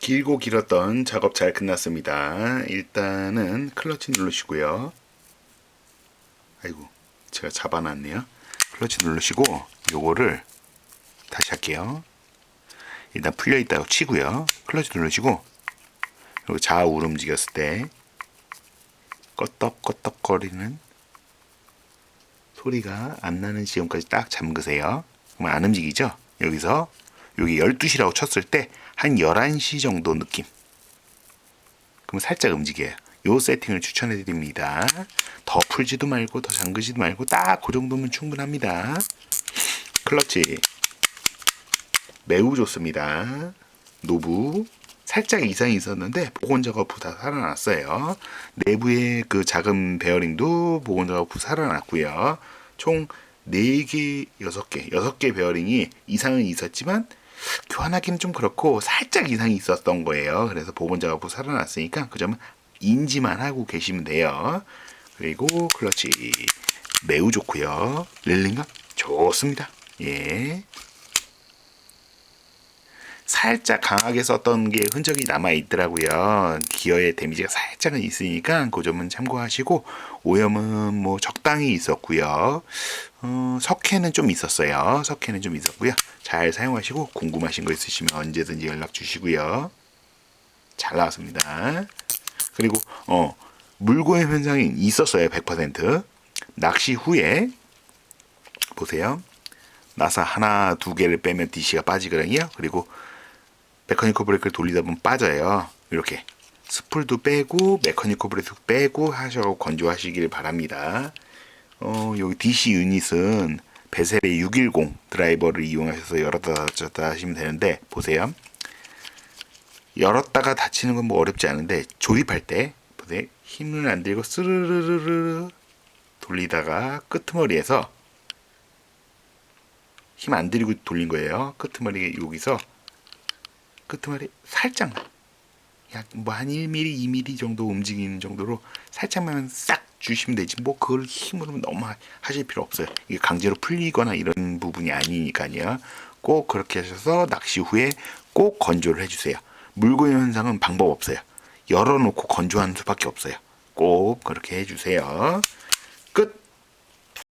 길고 길었던 작업 잘 끝났습니다. 일단은 클러치 누르시고요. 아이고, 제가 잡아놨네요. 클러치 누르시고 요거를 다시 할게요. 일단 풀려 있다고 치고요. 클러치 누르시고 그리고 좌우로 움직였을 때 껐덕껐덕거리는 소리가 안 나는 지점까지 딱 잠그세요. 그러면 안 움직이죠? 여기서 여기 12시라고 쳤을 때 한 11시 정도 느낌. 그럼 살짝 움직여요. 요 세팅을 추천해 드립니다. 더 풀지도 말고 더 잠그지도 말고 딱 그 정도면 충분합니다. 클러치 매우 좋습니다. 노브 살짝 이상이 있었는데 보건 작업 후다 살아났어요. 내부의 그 작은 베어링도 보건 작업 후 살아났고요. 총 4개, 6개, 6개 베어링이 이상은 있었지만 교환하기는 좀 그렇고 살짝 이상이 있었던 거예요. 그래서 보건 작업 후 살아났으니까 그 점은 인지만 하고 계시면 돼요. 그리고 클러치 매우 좋고요. 릴링감 좋습니다. 예. 살짝 강하게 썼던 게 흔적이 남아 있더라고요. 기어의 데미지가 살짝은 있으니까 그 점은 참고하시고 오염은 뭐 적당히 있었고요. 어, 석회는 좀 있었어요. 석회는 좀 있었고요. 잘 사용하시고 궁금하신 거 있으시면 언제든지 연락 주시고요. 잘 나왔습니다. 그리고 어 물고의 현상이 있었어요. 100%. 낚시 후에 보세요. 나사 하나 두 개를 빼면 DC가 빠지거든요. 그리고 메커니컬 브레이크를 돌리다 보면 빠져요. 이렇게 스풀도 빼고 메커니컬 브레이크 빼고 하셔고 건조하시길 바랍니다. 어, 여기 DC 유닛은 베셀의 610 드라이버를 이용하셔서 열었다 닫았다 하시면 되는데 보세요. 열었다가 닫히는 건 뭐 어렵지 않은데 조립할 때 보세요. 힘을 안 들고 스르르르르 돌리다가 끄트머리에서 힘 안 들이고 돌린 거예요. 끄트머리 여기서 끄트머리 살짝만 약뭐 한 1mm, 2mm 정도 움직이는 정도로 살짝만 싹 주시면 되지 뭐 그걸 힘으로 너무 하- 하실 필요 없어요. 이게 강제로 풀리거나 이런 부분이 아니니까요. 꼭 그렇게 하셔서 낚시 후에 꼭 건조를 해주세요. 물고기 현상은 방법 없어요. 열어놓고 건조하는 수밖에 없어요. 꼭 그렇게 해주세요.